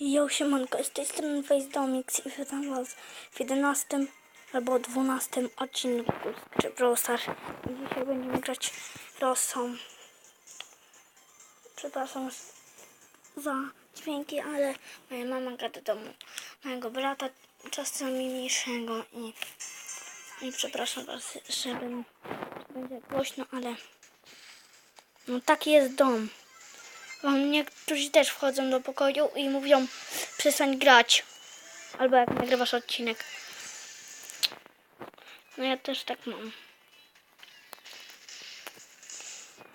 Jo, siemanko, z tej strony FaceDomix i witam was w 11 albo 12 odcinku Stars. I Dzisiaj będziemy grać Rosą. Przepraszam za dźwięki, ale moja mama gra do domu mojego brata, czasami mniejszego i, i przepraszam was, że będzie głośno, ale no taki jest dom. Niektórzy też wchodzą do pokoju i mówią przestań grać. Albo jak nagrywasz odcinek. No ja też tak mam.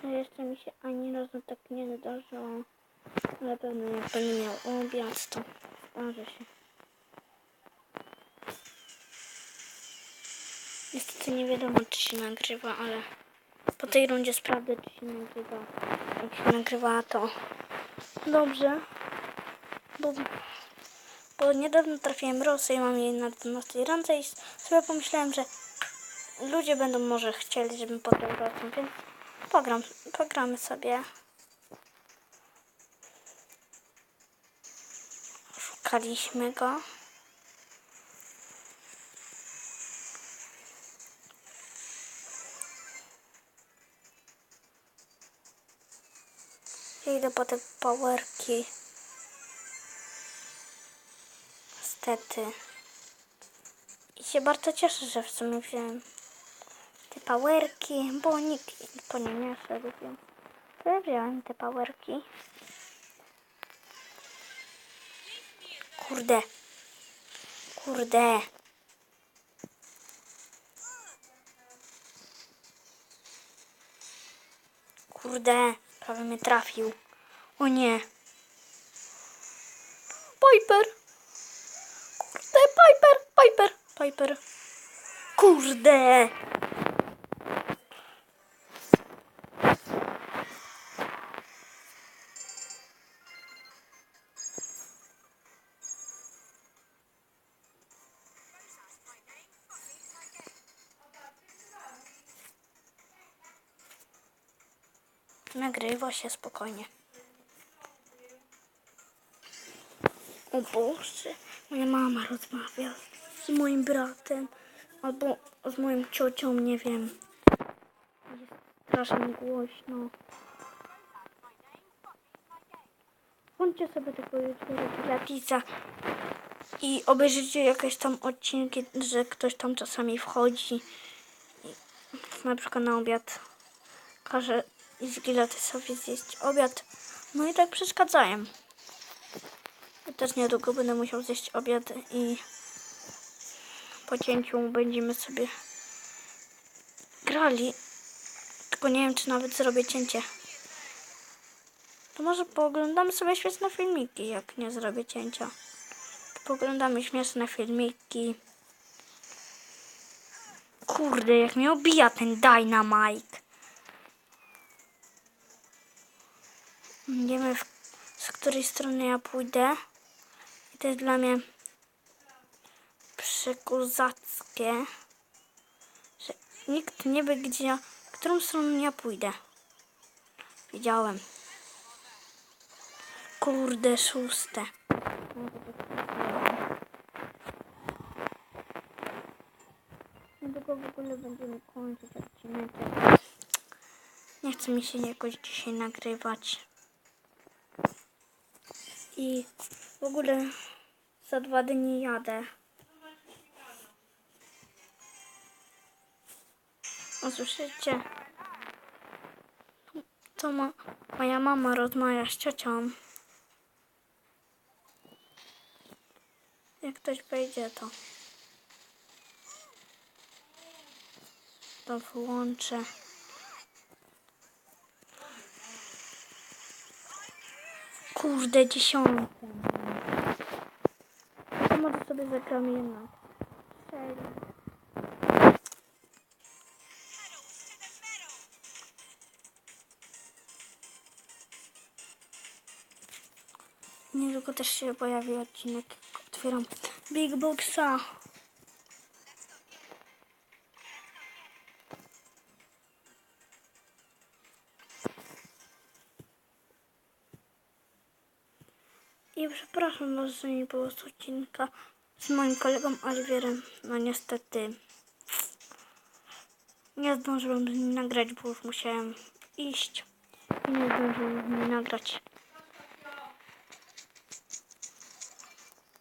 No jeszcze mi się ani razu tak nie zdarzyło. Ale pewno jak będę miał obiad, to zdarzy się. Niestety nie wiadomo czy się nagrywa, ale po tej rundzie sprawdzę czy się nagrywa. Jak się nagrywa to dobrze. Bo, bo niedawno trafiłem Rosę i mam jej na 12 randce i sobie pomyślałem, że ludzie będą może chcieli, żebym pograł Rosą, więc pogram, pogramy sobie. Szukaliśmy go. Idę po te powerki. Niestety. I się bardzo cieszę, że w sumie wziąłem te powerki, bo nikt po nie nie to ja wziąłem te powerki. Kurde. Kurde. Kurde, prawie mnie trafił. O nie. Piper. Kurde, Piper, Piper, Piper. Kurde. Nagrywa się spokojnie. O Boże, moja mama rozmawia z moim bratem albo z moją ciocią, nie wiem. Jest strasznie głośno. Włączcie sobie tego lapisa i obejrzyjcie jakieś tam odcinki, że ktoś tam czasami wchodzi. I na przykład na obiad każe z gilety sobie zjeść obiad. No i tak przeszkadzają. Też niedługo będę musiał zjeść obiad i po cięciu będziemy sobie grali. Tylko nie wiem, czy nawet zrobię cięcie. To może pooglądamy sobie śmieszne filmiki, jak nie zrobię cięcia. To pooglądamy śmieszne filmiki. Kurde, jak mnie obija ten Dynamite. Nie wiem, z której strony ja pójdę. To jest dla mnie przekuzackie, że nikt nie wie, gdzie ja, którą stroną ja pójdę. Wiedziałem. Kurde, szóste. Niedługo w ogóle będziemy kończyć odcinek. Nie chce mi się jakoś dzisiaj nagrywać. I w ogóle za dwa dni jadę. O, słyszycie? To ma, moja mama rozmawia z ciocią. Jak ktoś wejdzie, to to wyłączę. Kurde, dziesiąte. Może sobie zagramy jednak. Serio. Niedługo też się pojawi odcinek. Otwieram Big Boxa. I przepraszam was, że nie było odcinka z moim kolegą Oliwierem. No niestety nie zdążyłem z nim nagrać, bo już musiałem iść nie zdążyłem z nim nagrać.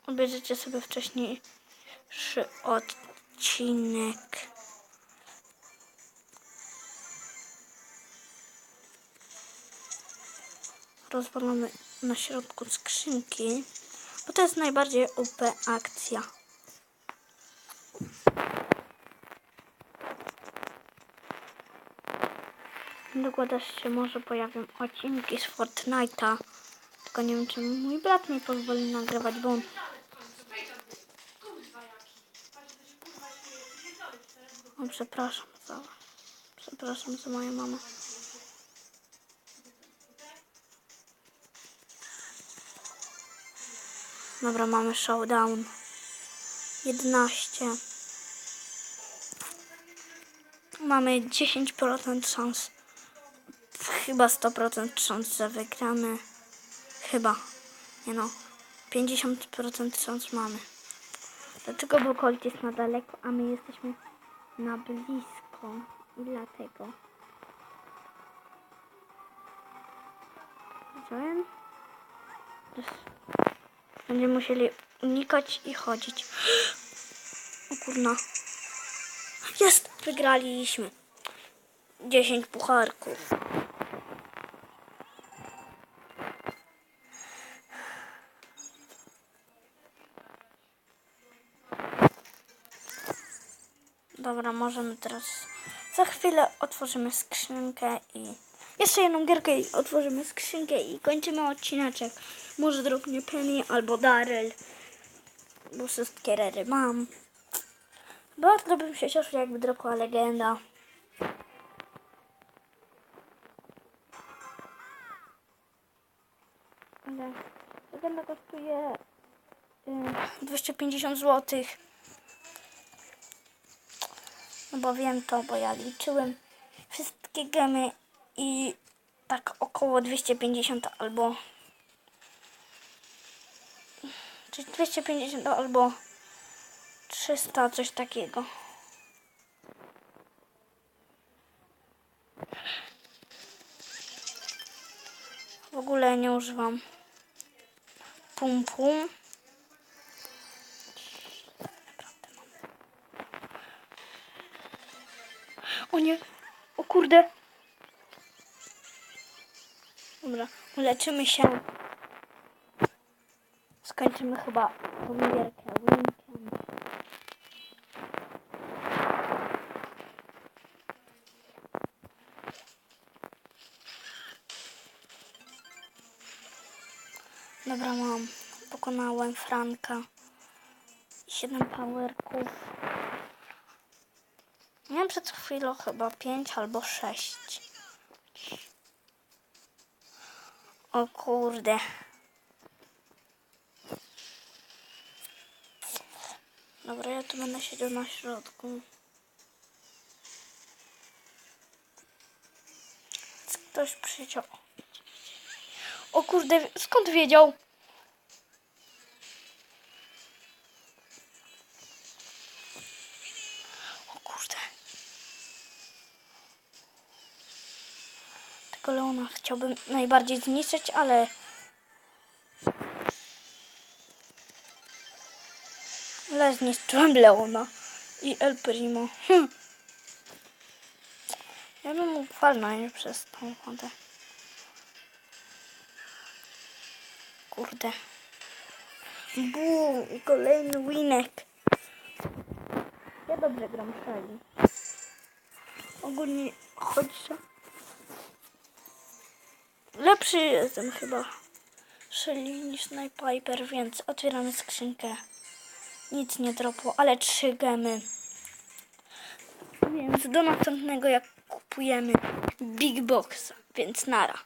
Obejrzyjcie sobie wcześniejszy odcinek. Rozwalamy na środku skrzynki, bo to jest najbardziej OP akcja. Też się może pojawią odcinki z Fortnite'a. Tylko nie wiem, czy mój brat mi pozwoli nagrywać, bo on O, przepraszam za... Przepraszam za moją mamę. Dobra, mamy showdown. 11. Mamy 10% szans. Chyba 100% szans, że wygramy. Chyba. Nie no. 50% szans mamy. Dlaczego bo Colt jest na daleko, a my jesteśmy na blisko. I dlatego. Widziałem? Będziemy musieli unikać i chodzić. O kurna. Jest! Wygraliśmy. 10 pucharków. Dobra, możemy teraz. Za chwilę otworzymy skrzynkę i. Jeszcze jedną gierkę i otworzymy skrzynkę i kończymy odcineczek. Może drobnie Penny albo Daryl. Bo wszystkie rery mam. Bardzo bym się cieszył, jakby dropła legenda. Legenda kosztuje y, 250 zł. No bo wiem to, bo ja liczyłem wszystkie gemy i tak około 250 albo czy 250 albo 300, coś takiego. W ogóle nie używam pum pum. O nie, o kurde. Dobra, uleczymy się. Skończymy chyba tą. Dobra, mam. Pokonałem Franka. 7 powerków. Miałem przed chwilą chyba 5 albo 6. O kurde. Dobra, ja tu będę siedział na środku. Ktoś przyjdzie. O kurde, skąd wiedział? Tego Leona chciałbym najbardziej zniszczyć, ale... Ale zniszczyłem Leona i El Primo. Hm. Ja bym mógł walnąć przez tą wodę. Kurde. Bum, i kolejny winek. Ja dobrze gram Shelly. Ogólnie chodźcie. Lepszy jestem chyba Shelly niż Sniper, więc otwieramy skrzynkę. Nic nie dropło, ale trzy gemy. Więc do następnego jak kupujemy Big Box, więc nara.